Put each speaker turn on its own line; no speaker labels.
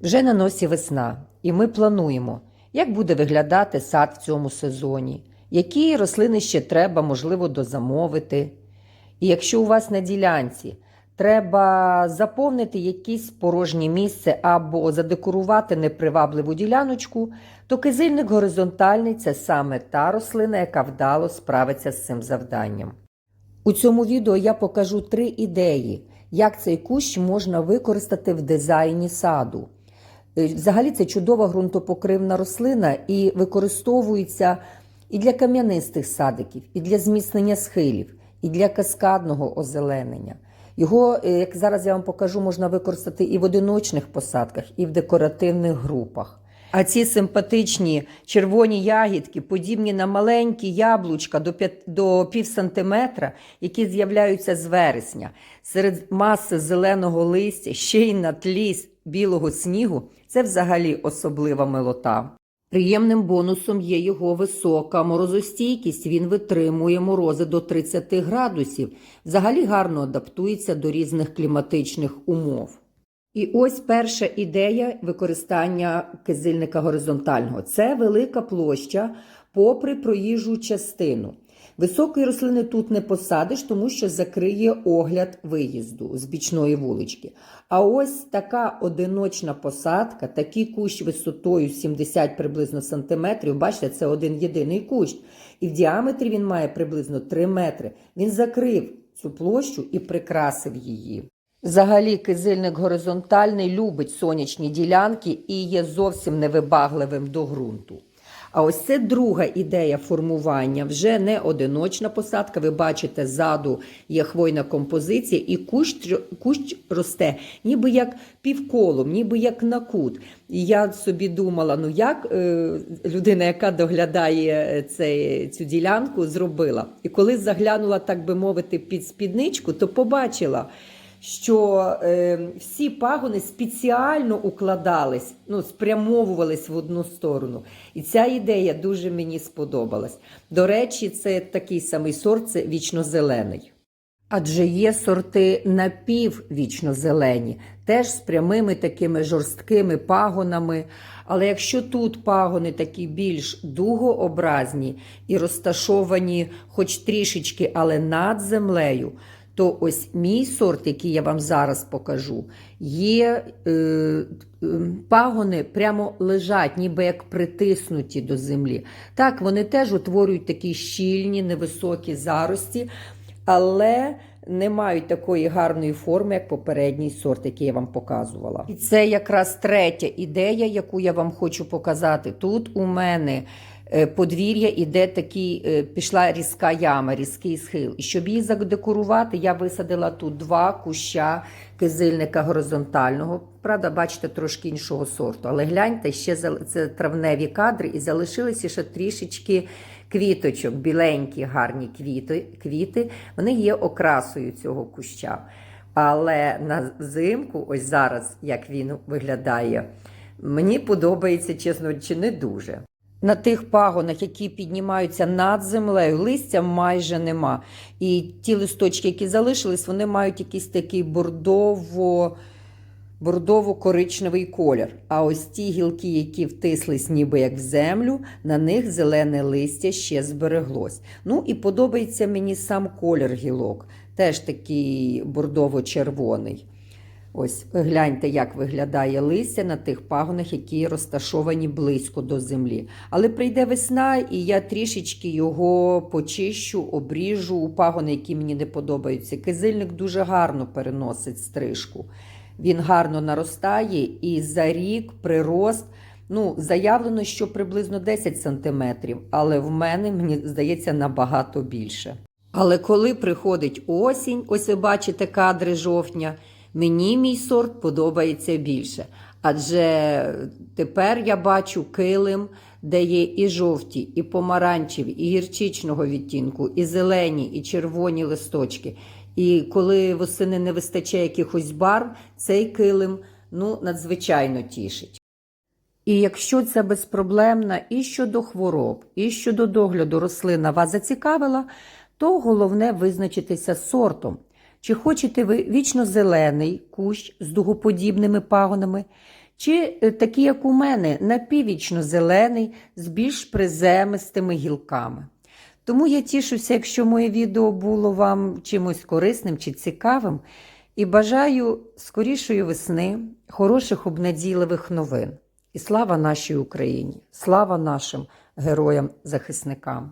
Вже на носі весна, і ми плануємо, як буде виглядати сад в цьому сезоні, які рослини ще треба, можливо, дозамовити. І якщо у вас на ділянці треба заповнити якесь порожнє місце або задекорувати непривабливу діляночку, то кизильник горизонтальний це саме та рослина, яка вдало справиться з цим завданням. У цьому відео я покажу три ідеї, як цей кущ можна використати в дизайні саду. Е, Взагалі це чудова ґрунтопокривна рослина і використовується і для кам'янистих садиків, і для зміцнення схилів, і для каскадного озеленення. Його, е, як зараз я вам покажу, можна використати і в одиночних посадках, і в декоративних групах. А ці симпатичні червоні ягідки, подібні на маленькі яблучка до, п'ят- до пів сантиметра, які з'являються з вересня, серед маси зеленого листя, ще й на тлі білого снігу, це взагалі особлива милота. Приємним бонусом є його висока морозостійкість. Він витримує морози до 30 градусів. Взагалі гарно адаптується до різних кліматичних умов. І ось перша ідея використання кизильника горизонтального. Це велика площа попри проїжджу частину. Високої рослини тут не посадиш, тому що закриє огляд виїзду з бічної вулички. А ось така одиночна посадка, такий кущ висотою 70 приблизно сантиметрів. Бачите, це один єдиний кущ. І в діаметрі він має приблизно 3 метри. Він закрив цю площу і прикрасив її. Взагалі, кизильник горизонтальний любить сонячні ділянки і є зовсім невибагливим до ґрунту. А ось це друга ідея формування, вже не одиночна посадка. Ви бачите, ззаду є хвойна композиція, і кущ, кущ росте ніби як півколом, ніби як на кут. І я собі думала, ну як е, людина, яка доглядає цей, цю ділянку, зробила. І коли заглянула, так би мовити, під спідничку, то побачила що е, всі пагони спеціально укладались, ну, спрямовувались в одну сторону. І ця ідея дуже мені сподобалась. До речі, це такий самий сорт, це вічнозелений. Адже є сорти напіввічнозелені, теж з прямими такими жорсткими пагонами. Але якщо тут пагони такі більш дугообразні і розташовані хоч трішечки, але над землею, то ось мій сорт, який я вам зараз покажу, є е, е, пагони прямо лежать, ніби як притиснуті до землі. Так, вони теж утворюють такі щільні, невисокі зарості, але не мають такої гарної форми, як попередній сорт, який я вам показувала. І це якраз третя ідея, яку я вам хочу показати. Тут у мене е, подвір'я іде такий, е, пішла різка яма, різкий схил. І щоб її задекорувати, я висадила тут два куща кизильника горизонтального. Правда, бачите, трошки іншого сорту. Але гляньте, ще це травневі кадри, і залишилися ще трішечки квіточок, біленькі, гарні квіти. Вони є окрасою цього куща. Але на взимку, ось зараз, як він виглядає, мені подобається, чесно, чи не дуже. На тих пагонах, які піднімаються над землею, листя майже нема. І ті листочки, які залишились, вони мають якийсь такий бордово, бордово-коричневий колір. А ось ті гілки, які втислись ніби як в землю, на них зелене листя ще збереглось. Ну і подобається мені сам колір гілок, теж такий бордово-червоний. Ось гляньте, як виглядає листя на тих пагонах, які розташовані близько до землі. Але прийде весна, і я трішечки його почищу, обріжу у пагони, які мені не подобаються. Кизильник дуже гарно переносить стрижку. Він гарно наростає, і за рік прирост. Ну, заявлено, що приблизно 10 сантиметрів, але в мене, мені здається, набагато більше. Але коли приходить осінь, ось ви бачите кадри жовтня, мені мій сорт подобається більше. Адже тепер я бачу килим, де є і жовті, і помаранчеві, і гірчичного відтінку, і зелені, і червоні листочки. І коли восени не вистачає якихось барв, цей килим ну, надзвичайно тішить. І якщо це безпроблемна і щодо хвороб, і щодо догляду рослина вас зацікавила, то головне визначитися з сортом. Чи хочете ви вічно зелений кущ з дугоподібними пагонами, чи е, такі, як у мене, напіввічно зелений з більш приземистими гілками. Тому я тішуся, якщо моє відео було вам чимось корисним чи цікавим, і бажаю скорішої весни, хороших обнадійливих новин. І слава нашій Україні! Слава нашим героям-захисникам!